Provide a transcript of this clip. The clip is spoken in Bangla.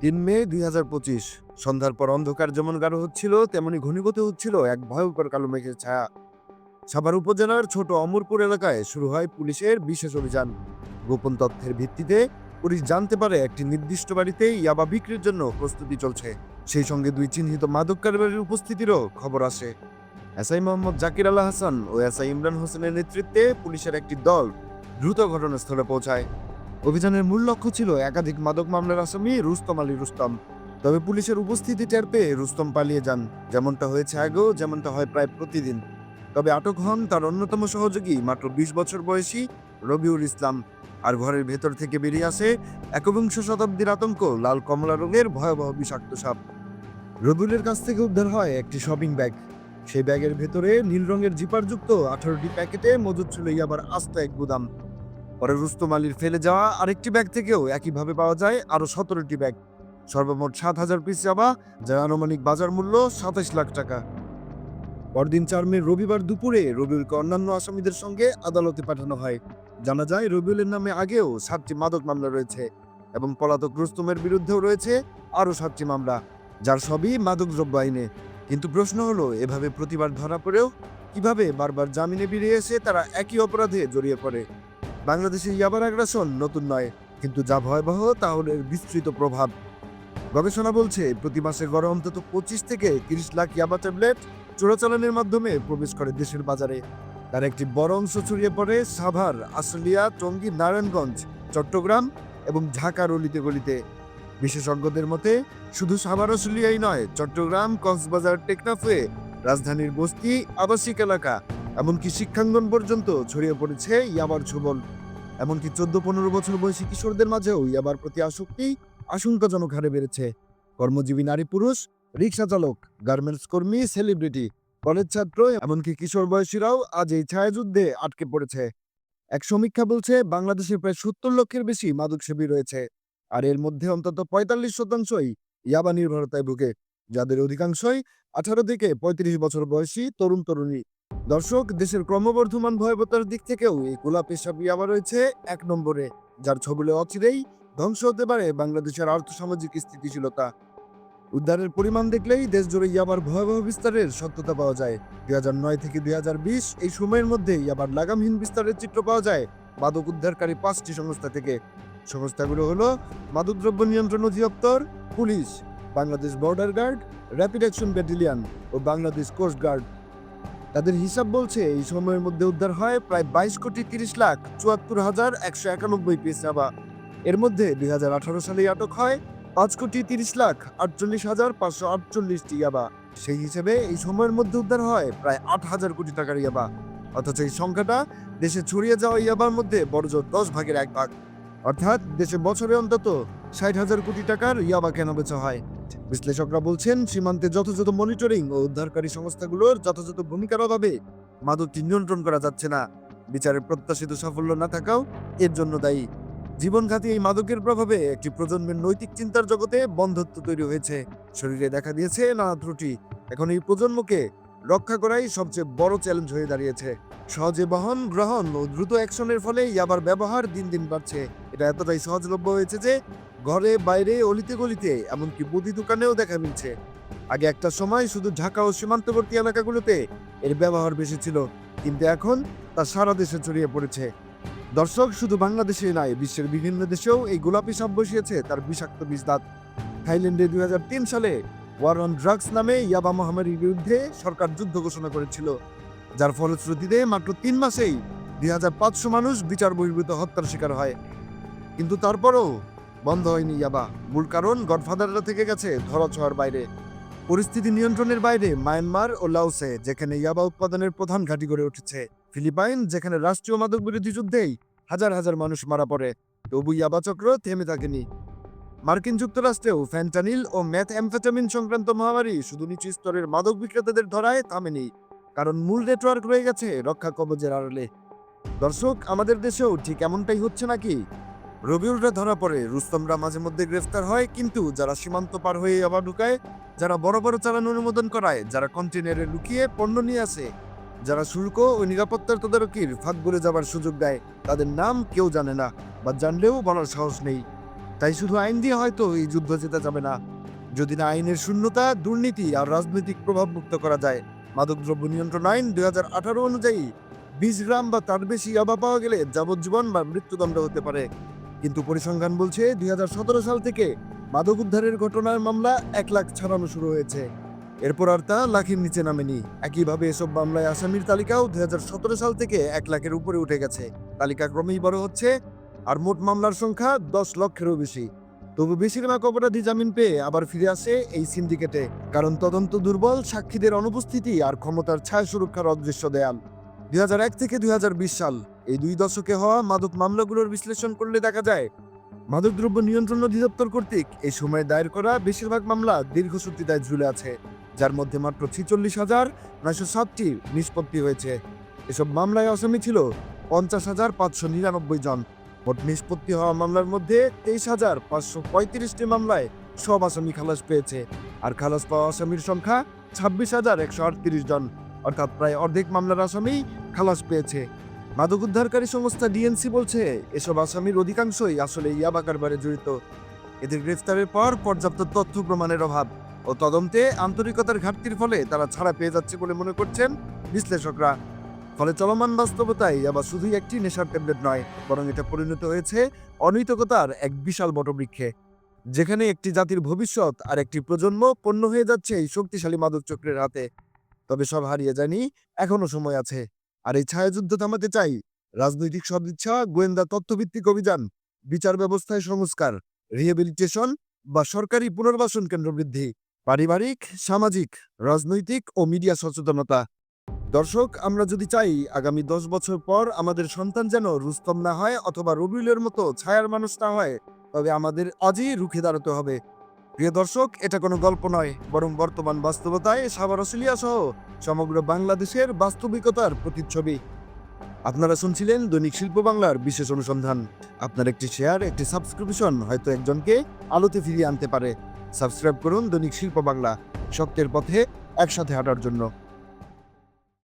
তিন মে দুই হাজার পঁচিশ। সন্ধ্যার পর অন্ধকার যেমন গাঢ় হচ্ছিল, তেমনি ঘনীভূত হচ্ছিল এক ভয়ঙ্কর কালো মেঘের ছায়া। সাভার উপজেলার ছোট অমরপুর এলাকায় শুরু হয় পুলিশের বিশেষ অভিযান। গোপন তথ্যের ভিত্তিতে পুলিশ জানতে পারে একটি নির্দিষ্ট বাড়িতে ইয়াবা বিক্রির জন্য প্রস্তুতি চলছে। সেই সঙ্গে দুই চিহ্নিত মাদক কারবারির উপস্থিতিরও খবর আসে। এসআই মোহাম্মদ জাকির আল্লাহ হাসান ও এসআই ইমরান হোসেনের নেতৃত্বে পুলিশের একটি দল দ্রুত ঘটনাস্থলে পৌঁছায়। অভিযানের মূল লক্ষ্য ছিল একাধিক মাদক মামলার আসামি রুস্তম আলী রুস্তম। তবে পুলিশের উপস্থিতি টের পেয়ে রুস্তম পালিয়ে যান। যেমনটা হয়েছে আগেও, যেমনটা হয় প্রায় প্রতিদিন। তবে আটক হন তার অন্যতম সহযোগী, মাত্র বিশ বছর বয়সী রবিউল ইসলাম। আর ঘরের ভেতর থেকে বেরিয়ে আসে একবিংশ শতাব্দীর আতঙ্ক, লাল কমলা রঙের ভয়াবহ বিষাক্ত সাপ। রবিউলের কাছ থেকে উদ্ধার হয় একটি শপিং ব্যাগ। সেই ব্যাগের ভেতরে নীল রঙের জিপারযুক্ত আঠারোটি প্যাকেটে মজুদ ছিল ইয়াবার আস্ত এক গুদাম। পরে রুস্তম আলীর ফেলে যাওয়া আরেকটি ব্যাগ থেকেও একইভাবে পাওয়া যায় আরও সতেরোটি ব্যাগ। সর্বমোট সাত হাজার পিস যাবা যার আনুমানিক বাজার মূল্য সাতাশ লাখ টাকা। পরদিন চার মে রবিবার দুপুরে রবিউলকে অন্যান্য আসামিদের সঙ্গে আদালতে পাঠানো হয়। জানা যায়, রবিউলের নামে আগেও সাতটি মাদক মামলা রয়েছে এবং পলাতক রুস্তমের বিরুদ্ধেও রয়েছে আরও সাতটি মামলা, যার সবই মাদকদ্রব্য আইনে। কিন্তু প্রশ্ন হলো, এভাবে প্রতিবার ধরা পড়েও কীভাবে বারবার জামিনে বেরিয়ে এসে তারা একই অপরাধে জড়িয়ে পড়ে? বাংলাদেশে ইয়াবার আগ্রাসন নতুন নয়, কিন্তু যা ভয়াবহ তা হলো এর বিস্তৃত প্রভাব। গবেষণা বলছে, প্রতি মাসে গড়ে অন্তত পঁচিশ থেকে তিরিশ লাখ ইয়াবা ট্যাবলেট চোরাচালানের মাধ্যমে প্রবেশ করে দেশের বাজারে। তার একটি বড় অংশ ছড়িয়ে পড়ে সাভার, আশুলিয়া, টঙ্গী, নারায়ণগঞ্জ, চট্টগ্রাম এবং ঢাকার অলিতে গলিতে। বিশেষজ্ঞদের মতে, শুধু সাভার, আশুলিয়াই নয়, চট্টগ্রাম, কক্সবাজার, টেকনাফে রাজধানীর বস্তি, আবাসিক এলাকা, এমনকি শিক্ষাঙ্গন পর্যন্ত ছড়িয়ে পড়েছে ইয়াবার ছোবল এমনকি চোদ্দ পনেরো বছর বয়সী কিশোরদের মাঝেও ইয়াবার প্রতি আসক্তি আশঙ্কাজনক হারে বেড়েছে। কর্মজীবী নারী পুরুষ রিক্সা চালক গার্মেন্টস কর্মী, সেলিব্রিটি, কলেজ ছাত্র, এমনকি কিশোর বয়সীরাও আজ এই ছায়াযুদ্ধে আটকে পড়েছে। এক সমীক্ষা বলছে, বাংলাদেশে প্রায় সত্তর লক্ষের বেশি মাদকসেবী রয়েছে। আর এর মধ্যে অন্তত পঁয়তাল্লিশ শতাংশই ইয়াবা নির্ভরতায় ভুগে, যাদের অধিকাংশই আঠারো থেকে পঁয়ত্রিশ বছর বয়সী তরুণ তরুণী দর্শক, দেশের ক্রমবর্ধমান ভয়াবতার দিক থেকেও এই গোলা পেশাব ইয়াবা রয়েছে এক নম্বরে, যার ছবলে অচিরেই ধ্বংস হতে পারে বাংলাদেশের আর্থসামাজিক স্থিতিশীলতা। উদ্ধারের পরিমাণ দেখলেই দেশ জুড়ে ইয়াবার ভয়াবহ বিস্তারের সত্যতা পাওয়া যায়। দুই নয় থেকে দুই হাজার বিশ এই সময়ের মধ্যে ইয়াবার লাগামহীন বিস্তারের চিত্র পাওয়া যায় মাদক উদ্ধারকারী পাঁচটি সংস্থা থেকে। সংস্থাগুলো হলো মাদকদ্রব্য নিয়ন্ত্রণ অধিদপ্তর, police, Bangladesh border guard, rapid action battalion ও বাংলাদেশ কোস্ট গার্ড। তাদের হিসাব বলছে, এই সময়ের মধ্যে উদ্ধার হয় প্রায় বাইশ কোটি তিরিশ লাখ চুয়াত্তর হাজার একশো একানব্বই পিস ইয়াবা এর মধ্যে দুই হাজার আঠারো সালে আটক হয় পাঁচ কোটি তিরিশ লাখ আটচল্লিশ হাজার পাঁচশো আটচল্লিশটি ইয়াবা। সেই হিসেবে এই সময়ের মধ্যে উদ্ধার হয় প্রায় আট হাজার কোটি টাকার ইয়াবা। অথচ এই সংখ্যাটা দেশে ছড়িয়ে যাওয়া ইয়াবার মধ্যে বড়জোর দশ ভাগের এক ভাগ। অর্থাৎ দেশে বছরে অন্তত ষাট হাজার কোটি টাকার ইয়াবা কেনা বেচা হয়। বিশ্লেষকরা বলছেন, সীমান্তে যথাযথ মনিটরিং ও উদ্ধারকারী সংস্থাগুলোর যথাযথ ভূমিকার অভাবে মাদকটি নিয়ন্ত্রণ করা যাচ্ছে না। বিচারের প্রত্যাশিত সাফল্য না থাকাও এর জন্য দায়ী। জীবনঘাতী এই মাদকের প্রভাবে একটি প্রজন্মের নৈতিক চিন্তার জগতে বন্ধত্ব তৈরি হয়েছে। শরীরে দেখা দিয়েছে নানা ত্রুটি। এখন এই প্রজন্মকে রক্ষা করাই সবচেয়ে বড় চ্যালেঞ্জ হয়ে দাঁড়িয়েছে। সহজে বহন, গ্রহণ ও দ্রুত অ্যাকশনের ফলে ইয়াবার ব্যবহার দিন দিন বাড়ছে। এটা এতটাই সহজলভ্য হয়েছে যে ঘরে, বাইরে, অলিতে গলিতে, এমনকি মুদি দোকানেও দেখা মিলছে। আগে একটা সময় শুধু ঢাকা ও সীমান্তবর্তী এলাকাগুলোতে এর ব্যবহার বেশি ছিল, কিন্তু এখন তা সারা দেশে ছড়িয়ে পড়েছে। দর্শক, শুধু বাংলাদেশে নয়, বিশ্বের বিভিন্ন দেশেও এই গোলাপি সাপ বসিয়েছে তার বিষাক্ত বিষ দাঁত। থাইল্যান্ডে দুই হাজার তিন সালে ওয়ার অন ড্রাগস নামে ইয়াবা মহামারীর বিরুদ্ধে সরকার যুদ্ধ ঘোষণা করেছিল, যার ফলশ্রুতিতে মাত্র তিন মাসেই দুই হাজার পাঁচশো মানুষ বিচার বহির্ভূত হত্যার শিকার হয়। কিন্তু তারপরও বন্ধ হয়নি, ইয়াবা। মূল কারণ, গডফাদাররা থেকে গেছে ধরাছোঁয়ার বাইরে। পরিস্থিতি নিয়ন্ত্রণের বাইরে মায়ানমার ও লাওসে, যেখানে ইয়াবা উৎপাদনের প্রধান ঘাঁটি গড়ে উঠেছে। ফিলিপাইন, যেখানে রাষ্ট্রীয় মাদক বিরোধী যুদ্ধেই হাজার হাজার মানুষ মারা পড়ে, তবু ইয়াবা চক্র থেমে থাকেনি। মার্কিন যুক্তরাষ্ট্রেও ফ্যান্টানিল ও ম্যাথ অ্যামফেটামিন সংক্রান্ত মহামারী শুধু নিচু স্তরের মাদক বিক্রেতাদের ধরায় থামেনি, কারণ মূল নেটওয়ার্ক রয়ে গেছে রক্ষা কবচের আড়ালে। দর্শক, আমাদের দেশেও ঠিক এমনটাই হচ্ছে নাকি? রবিউলরা ধরা পড়ে। রুস্তমরা মাঝে মধ্যে গ্রেফতার হয়, কিন্তু যারা সীমান্ত পার হয়ে আবার ঢুকায়, যারা বড় বড় চালান অনুমোদন করায়, যারা কন্টেনারে লুকিয়ে পণ্য নিয়ে আসে। যারা শুল্ক ও নিরাপত্তার তদারকির ফাঁক বলে যাবার সুযোগ দেয়, তাদের নাম কেউ জানে না বা জানলেও বলার সাহস নেই। তাই শুধু আইন দিয়ে হয়তো এই যুদ্ধ জেতা যাবে না। যদি না আইনের শূন্যতা, দুর্নীতি আর রাজনৈতিক প্রভাব মুক্ত করা যায়, মাদকদ্রব্য নিয়ন্ত্রণ আইন দুই হাজার আঠারো অনুযায়ী, বিশ গ্রাম বা তার বেশি ইয়াবা পাওয়া গেলে যাবজ্জীবন বা মৃত্যুদণ্ড হতে পারে। কিন্তু পরিসংখ্যান বলছে দুই সাল থেকে মাদক উদ্ধারের ঘটনার মামলা এক লাখ ছাড়ানো শুরু হয়েছে। এরপর আর তা লাখের নিচে নামেনি। একইভাবে এসব মামলায় আসামির তালিকাও দুই সাল থেকে এক লাখের উপরে উঠে গেছে। তালিকা ক্রমেই বড় হচ্ছে, আর মোট মামলার সংখ্যা দশ লক্ষেরও বেশি। তবু বেশিরভাগ অপরাধী জামিন পেয়ে আবার ফিরে আসে এই সিন্ডিকেটে, কারণ তদন্ত দুর্বল, সাক্ষীদের অনুপস্থিতি আর ক্ষমতার ছায়া সুরক্ষার অদৃশ্য দেয়াল। দুই থেকে দুই হাজার বিশ সাল। এই দুই দশকে হওয়া মাদক মামলাগুলোর বিশ্লেষণ করলে দেখা যায় মাদকদ্রব্য নিয়ন্ত্রণ অধিদপ্তর কর্তৃক এই সময়ে দায়ের করা বেশিরভাগ মামলা দীর্ঘসূত্রি দায় ঝুলে আছে, যার মধ্যে মাত্র ছিচল্লিশ হাজার নয়শো সাতটি নিষ্পত্তি হয়েছে। এসব মামলায় আসামি ছিল পঞ্চাশ হাজার পাঁচশো নিরানব্বই জন। মোট নিষ্পত্তি হওয়া মামলার মধ্যে তেইশ হাজার পাঁচশো পঁয়ত্রিশটি মামলায় সব আসামি খালাস পেয়েছে, আর খালাস পাওয়া আসামির সংখ্যা ছাব্বিশ হাজার একশো আটত্রিশ জন। অর্থাৎ প্রায় অর্ধেক মামলার আসামি খালাস পেয়েছে। মাদক উদ্ধারকারী সংস্থা ডিএনসি বলছে, এসব আসামির অধিকাংশই আসলে ইয়াবা কারবারে জড়িত। এদের গ্রেফতারের পর পর্যাপ্ত তথ্য প্রমাণের অভাব ও তদন্তে আন্তরিকতার ঘাটতির ফলে তারা ছাড়া পেয়ে যাচ্ছে বলে মনে করছেন বিশ্লেষকরা। ফলে চলমান বাস্তবতায় আবার শুধুই একটি নেশার ট্যাবলেট নয়, বরং এটা পরিণত হয়েছে অনৈতিকতার এক বিশাল বটবৃক্ষে। যেখানে একটি জাতির ভবিষ্যৎ আর একটি প্রজন্ম পণ্য হয়ে যাচ্ছে এই শক্তিশালী মাদক চক্রের হাতে। তবে সব হারিয়ে যায়নি, এখনও সময় আছে। আর এই ছায়াযুদ্ধ থামাতে চাই। রাজনৈতিক সদিচ্ছা, গোয়েন্দা তথ্যভিত্তিক অভিযান, বিচার ব্যবস্থায় সংস্কার রিহেবিলিটেশন বা সরকারি পুনর্বাসন কেন্দ্র বৃদ্ধি, পারিবারিক, সামাজিক, রাজনৈতিক ও মিডিয়া সচেতনতা। দর্শক, আমরা যদি চাই, আগামী দশ বছর পর আমাদের সন্তান যেন রুস্তম না হয় অথবা রবিউলের মতো ছায়ার মানুষ না হয়, তবে আমাদের আজই রুখে দাঁড়াতে হবে। প্রিয় দর্শক, এটা কোনো গল্প নয়, বরং বর্তমান বাস্তবতায় সাবার অস্ট্রেলিয়া সহ সমগ্র বাংলাদেশের বাস্তবিকতার প্রতিচ্ছবি। আপনারা শুনছিলেন দৈনিক শিল্প বাংলার বিশেষ অনুসন্ধান। আপনার একটি শেয়ার, একটি সাবস্ক্রিপশন হয়তো একজনকে আলোতে ফিরিয়ে আনতে পারে। সাবস্ক্রাইব করুন দৈনিক শিল্প বাংলা, সত্যের পথে একসাথে হাঁটার জন্য।